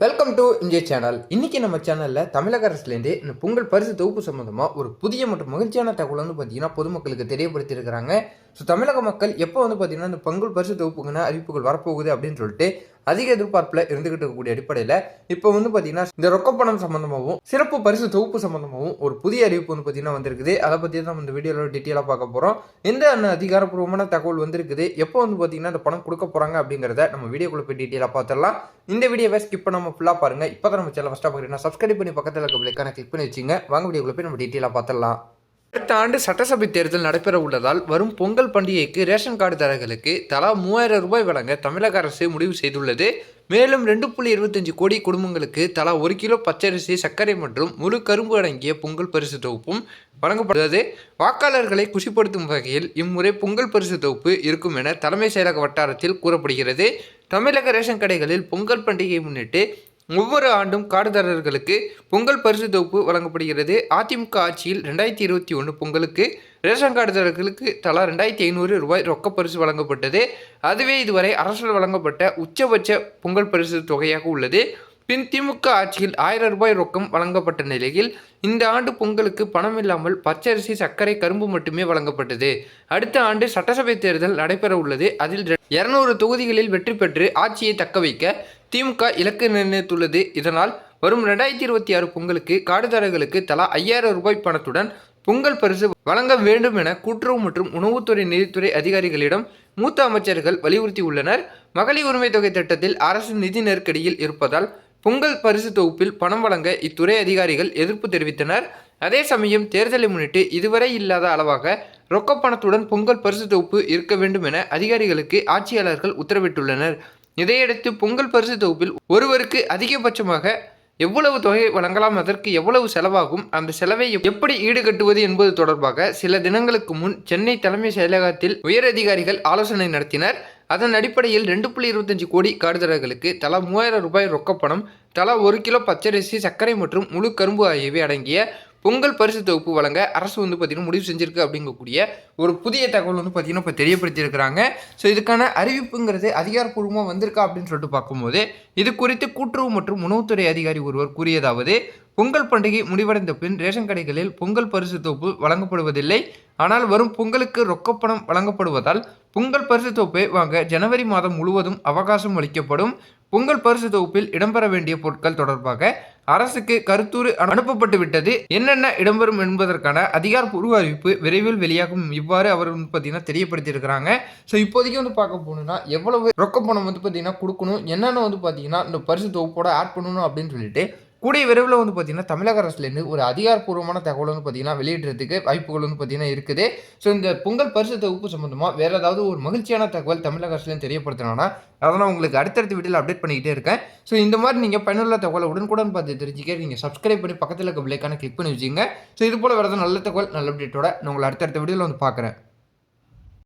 Welcome to இந்திய channel இன்றைக்கி நம்ம சேனலில் தமிழக அரசுலேருந்து இந்த பொங்கல் பரிசு தொகுப்பு சம்மந்தமாக ஒரு புதிய மற்றும் மகிழ்ச்சியான தகவல் வந்து பார்த்திங்கன்னா பொதுமக்களுக்கு தெரியப்படுத்தியிருக்கிறாங்க. ஸோ தமிழக மக்கள் எப்போ வந்து பார்த்தீங்கன்னா இந்த பொங்கல் பரிசு தொகுப்புக்குன்னு அறிவிப்புகள் வரப்போகுது அப்படின்னு சொல்லிட்டு அதிக எதிர்பார்ப்பில் இருந்துகிட்டு இருக்கக்கூடிய அடிப்படையில் இப்போ வந்து பார்த்தீங்கன்னா இந்த ரொக்க பணம் சம்மந்தமாகவும் சிறப்பு பரிசு தொகுப்பு சம்மந்தமாகவும் ஒரு புதிய அறிவிப்பு வந்து பார்த்தீங்கன்னா வந்திருக்குது. அதை பற்றி தான் நம்ம இந்த வீடியோவில் டீட்டெயிலாக பார்க்க போகிறோம் எந்த அதிகாரப்பூர்வமான தகவல் வந்திருக்குது. எப்போ வந்து பார்த்தீங்கன்னா இந்த பணம் கொடுக்க போகிறாங்க அப்படிங்கிறத நம்ம வீடியோக்குள்ள போய் டீட்டெயிலாக பார்த்துடலாம் இந்த வீடியோவை ஸ்கிப் பண்ணாமல் ஃபுல்லாக பாருங்கள் இப்போ தான் நம்ம சேனல் ஃபஸ்ட்டாக பார்க்குறீங்கன்னா சப்ஸ்கிரைப் பண்ணி பக்கத்தில் இருக்க பிள்ளைக்கான கிளிக் பண்ணி வச்சுங்க. வாங்க வீடியோக்குள்ள போய் நம்ம டீட்டெயிலாக பார்த்துடலாம் அடுத்த ஆண்டு சட்டசபை தேர்தல் நடைபெற உள்ளதால் வரும் பொங்கல் பண்டிகைக்கு ரேஷன் கார்டுதாரர்களுக்கு தலா மூவாயிரம் ரூபாய் வழங்க தமிழக அரசு முடிவு செய்துள்ளது. மேலும் ரெண்டு புள்ளி இருபத்தஞ்சு கோடி குடும்பங்களுக்கு தலா ஒரு கிலோ பச்சரிசி சர்க்கரை மற்றும் முழு கரும்பு அடங்கிய பொங்கல் பரிசு தொகுப்பும் வழங்கப்படுகிறது. வாக்காளர்களை குஷிப்படுத்தும் வகையில் இம்முறை பொங்கல் பரிசு தொகுப்பு இருக்கும் என தலைமை செயலக வட்டாரத்தில் கூறப்படுகிறது. தமிழக ரேஷன் கடைகளில் பொங்கல் பண்டிகையை முன்னிட்டு ஒவ்வொரு ஆண்டும் கார்டுதாரர்களுக்கு பொங்கல் பரிசு தொகுப்பு வழங்கப்படுகிறது. அதிமுக ஆட்சியில் ரெண்டாயிரத்தி இருபத்தி ஒன்று பொங்கலுக்கு ரேஷன் கார்டுதாரர்களுக்கு தலா ரெண்டாயிரத்தி ஐநூறு ரூபாய் ரொக்க பரிசு வழங்கப்பட்டது. அதுவே இதுவரை அரசால் வழங்கப்பட்ட உச்சபட்ச பொங்கல் பரிசு தொகையாக உள்ளது. பின் திமுக ஆட்சியில் ஆயிரம் ரூபாய் ரொக்கம் வழங்கப்பட்ட நிலையில் இந்த ஆண்டு பொங்கலுக்கு பணம் இல்லாமல் பச்சரிசி சர்க்கரை கரும்பு மட்டுமே வழங்கப்பட்டது. அடுத்த ஆண்டு சட்டசபை தேர்தல் நடைபெற உள்ளது. அதில் இருநூறு தொகுதிகளில் வெற்றி பெற்று ஆட்சியை தக்க வைக்க திமுக இலக்கு நிர்ணயித்துள்ளது. இதனால் வரும் ரெண்டாயிரத்தி இருபத்தி ஆறு பொங்கலுக்கு காடுதாரர்களுக்கு தலா ஐயாயிரம் ரூபாய் பணத்துடன் பொங்கல் பரிசு வழங்க வேண்டும் என கூட்டுறவு மற்றும் உணவுத்துறை நிதித்துறை அதிகாரிகளிடம் மூத்த அமைச்சர்கள் வலியுறுத்தியுள்ளனர். மகளிர் உரிமை தொகை திட்டத்தில் அரசு நிதி நெருக்கடியில் இருப்பதால் பொங்கல் பரிசு தொகுப்பில் பணம் வழங்க இத்துறை அதிகாரிகள் எதிர்ப்பு தெரிவித்தனர். அதே சமயம் தேர்தலை முன்னிட்டு இதுவரை இல்லாத அளவாக ரொக்க பணத்துடன் பொங்கல் பரிசு தொகுப்பு இருக்க வேண்டும் என அதிகாரிகளுக்கு ஆட்சியாளர்கள் உத்தரவிட்டுள்ளனர். இதையடுத்து பொங்கல் பரிசு தொகுப்பில் ஒருவருக்கு அதிகபட்சமாக எவ்வளவு தொகை வழங்கலாம் அதற்கு எவ்வளவு செலவாகும் அந்த செலவை எப்படி ஈடுகட்டுவது என்பது தொடர்பாக சில தினங்களுக்கு முன் சென்னை தலைமை செயலகத்தில் உயரதிகாரிகள் ஆலோசனை நடத்தினர். அதன் அடிப்படையில் ரெண்டு புள்ளி இருபத்தஞ்சு கோடி காடுதலர்களுக்கு தலா மூவாயிரம் ரூபாய் ரொக்கப்பணம் தலா ஒரு கிலோ பச்சரிசி சர்க்கரை மற்றும் முழு கரும்பு ஆகியவை அடங்கிய பொங்கல் பரிசு தொகுப்பு வழங்க அரசு வந்து பார்த்திங்கன்னா முடிவு செஞ்சிருக்கு அப்படிங்கக்கூடிய ஒரு புதிய தகவல் வந்து பார்த்திங்கன்னா இப்போ தெரியப்படுத்தியிருக்கிறாங்க. ஸோ இதுக்கான அறிவிப்புங்கிறது அதிகாரப்பூர்வமாக வந்திருக்கா அப்படின்னு சொல்லிட்டு பார்க்கும்போது இது குறித்து கூட்டுறவு மற்றும் உணவுத்துறை அதிகாரி ஒருவர் கூறியதாவது பொங்கல் பண்டிகை முடிவடைந்த பின் ரேஷன் கடைகளில் பொங்கல் பரிசு தொகுப்பு வழங்கப்படுவதில்லை. ஆனால் வரும் பொங்கலுக்கு ரொக்கப்பணம் வழங்கப்படுவதால் பொங்கல் பரிசு தொகுப்பை வாங்க ஜனவரி மாதம் முழுவதும் அவகாசம் அளிக்கப்படும். பொங்கல் பரிசு தொகுப்பில் இடம்பெற வேண்டிய பொருட்கள் தொடர்பாக அரசுக்கு கருத்துரு அனுப்பப்பட்டு விட்டது. என்னென்ன இடம்பெறும் என்பதற்கான அதிகாரப்பூர்வ அறிவிப்பு விரைவில் வெளியாகும் இவ்வாறு அவர் வந்து பார்த்தீங்கன்னா தெரியப்படுத்தியிருக்கிறாங்க. ஸோ இப்போதைக்கு வந்து பார்க்க போகணும்னா எவ்வளவு ரொக்க பணம் வந்து பார்த்தீங்கன்னா கொடுக்கணும் என்னென்ன வந்து பார்த்தீங்கன்னா இந்த பரிசு தொகுப்போட ஆட் பண்ணணும் அப்படின்னு சொல்லிட்டு கூடிய விரைவில் வந்து பார்த்தீங்கன்னா தமிழக அரசுலேருந்து ஒரு அதிகாரப்பூர்வமான தகவல் வந்து பார்த்தீங்கன்னா வெளியிடுறதுக்கு வாய்ப்புகள் வந்து பார்த்தீங்கன்னா இருக்குது. ஸோ இந்த பொங்கல் பரிசு தொகுப்பு சம்மந்தமாக வேறு ஏதாவது ஒரு மகிழ்ச்சியான தகவல் தமிழக அரசுலேருந்து தெரியப்படுத்தினோன்னா அதை நான் உங்களுக்கு அடுத்தடுத்த வீடியோவில் அப்டேட் பண்ணிக்கிட்டே இருக்கேன். ஸோ இந்த மாதிரி நீங்கள் பயனுள்ள தகவலை உடனுக்குடன் பார்த்து தெரிஞ்சுக்க நீங்கள் சப்ஸ்கிரைப் பண்ணி பக்கத்தில் இருக்க பிள்ளைக்கான கிளிக் பண்ணி வச்சுங்க ஸோ இது போல் வேறு நல்ல தகவல் நல்ல அப்டேட்டோட நான் உங்களை அடுத்தடுத்த வீடியோவில் வந்து பார்க்குறேன்.